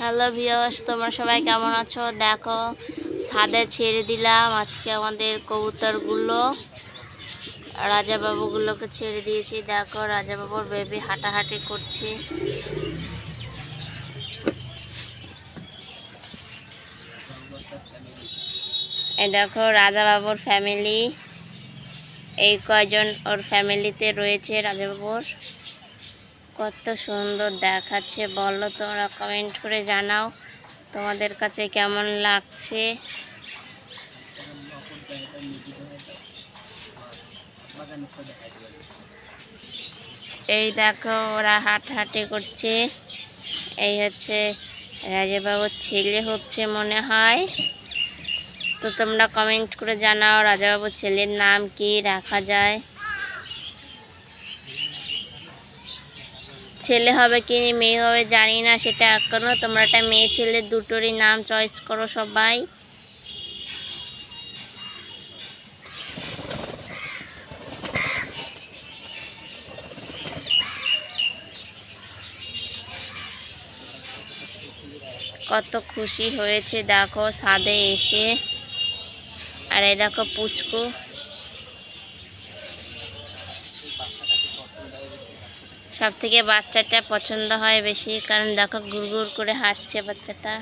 Hello ভিওস তোমরা সবাই কেমন আছো? দেখো, ছাদে ছেড়ে দিলাম। আজকে আমাদের কবুতরগুলো রাজা বাবুগুলোকে ছেড়ে দিয়েছি। দেখো রাজা বাবুর বেবি হাঁটাহাঁটি করছে। এই দেখো রাজা বাবুর ফ্যামিলি এই কয়জন ওর ফ্যামিলিতে রয়েছে রাজা বাবুর কত সুন্দর দেখাচ্ছে, বলো তোমরা কমেন্ট করে জানাও। তোমাদের কাছে কেমন লাগছে? এই দেখো, ওরা হাঁটাহাঁটি করছে। এই হচ্ছে রাজাবাবুর ছেলে হচ্ছে মনে হয়। তো তোমরা কমেন্ট করে জানাও, রাজাবাবুর ছেলের নাম কি, রাখা যায়। ছেলে হবে কি মেয়ে হবে জানি না, সেটা এখনও। তোমরা একটা মেয়ে ছেলে দুটোরই নাম চয়েস করো সবাই। কত খুশি হয়েছে, দেখো, ছাদে এসে। আর এই দেখো পুচকু। সব থেকে বাচ্চাটা পছন্দ হয় বেশি, কারণ দেখো গুড় করে হাঁটছে বাচ্চাটা।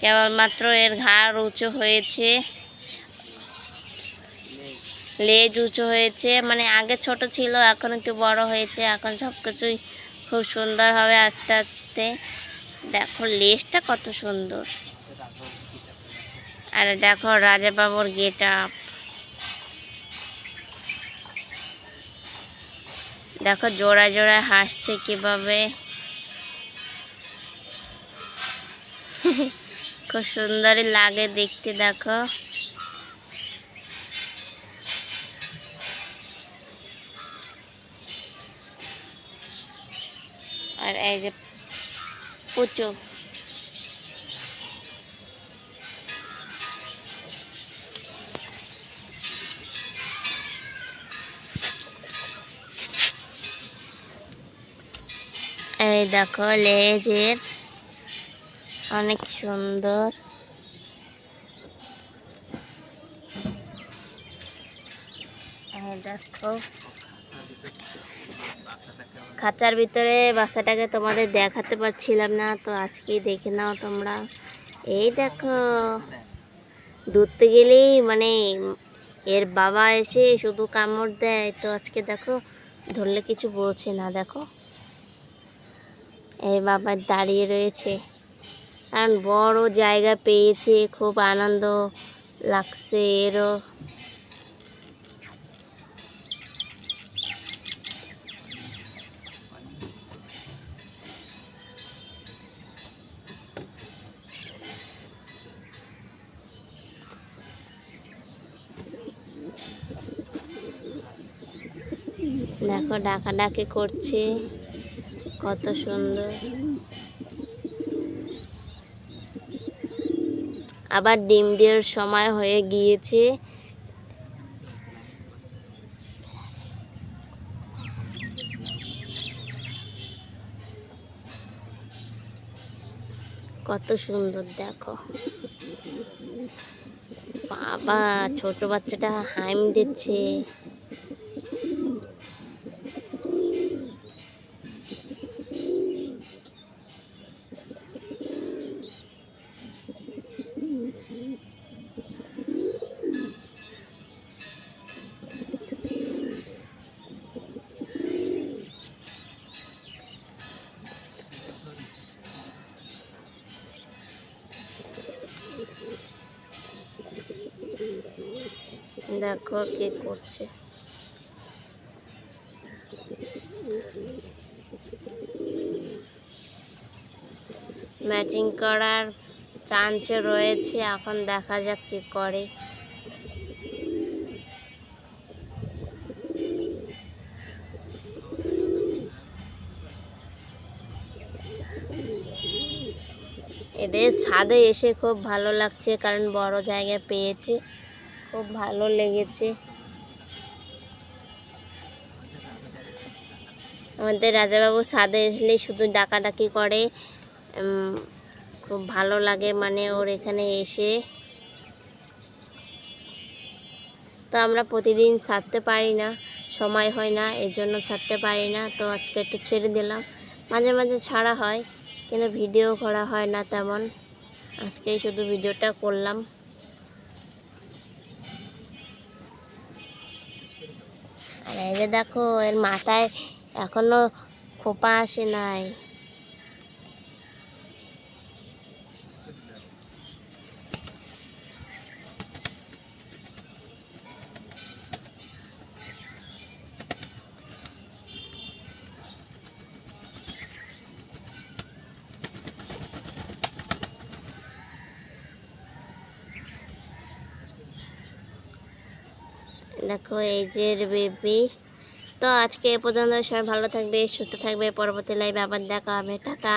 কেবলমাত্র এর ঘাড় উঁচু হয়েছে, লেজ উঁচু হয়েছে মানে আগে ছোট ছিল, এখন একটু বড় হয়েছে, এখন সব কিছুই খুব সুন্দর হবে আস্তে আস্তে। দেখো লেজটা কত সুন্দর। আর দেখো রাজাবাবুর গেট আপ। দেখো জোড়া জোড়া হাসছে কীভাবে। খুব সুন্দরই লাগে দেখতে দেখো। আর এই যে পুচু। এই দেখো লেজের অনেক সুন্দর। দেখো। খাঁচার ভিতরে বাচ্চাটাকে তোমাদের দেখাতে পারছিলাম না, তো আজকে দেখে নাও তোমরা। এই দেখো। ধরতে গেলেই মানে এর বাবা এসে শুধু কামড় দেয়, তো আজকে দেখো ধরলে কিছু বলছে না, দেখো। এই বাবা দাঁড়িয়ে রয়েছে। কারণ বড় জায়গা পেয়েছে, খুব আনন্দ লাগছে এরও। দেখো, ডাকাডাকি করছে। কত সুন্দর। আবার ডিম দেওয়ার সময় হয়ে গিয়েছে। কত সুন্দর, দেখো। বাবা, ছোট বাচ্চাটা হাইম দিচ্ছে। দেখো কে করছে। ম্যাচিং করার চান্স রয়েছে, এখন দেখা যাক কি করে। এদের ছাদে এসে খুব ভালো লাগছে, কারণ বড় জায়গা পেয়েছে। খুব ভালো লেগেছে। আমাদের রাজাবাবু ছাদে এসলে শুধু ডাকাডাকি করে খুব ভালো লাগে মানে ওর এখানে এসে। তো আমরা প্রতিদিন ছাড়তে পারি না, সময় হয় না, এর জন্য ছাড়তে পারি না, তো আজকে একটু ছেড়ে দিলাম। মাঝে মাঝে ছাড়া হয়, কিন্তু ভিডিও করা হয় না তেমন। আজকেই শুধু ভিডিওটা করলাম। এই যে দেখো এর মাথায় এখনও খোপা আসে নাই। দেখো, এই যে বেবি। তো আজকে এ পর্যন্ত সবাই ভালো থাকবে, সুস্থ থাকবে। পরবর্তী লাইভে আবার দেখা হবে। টাটা।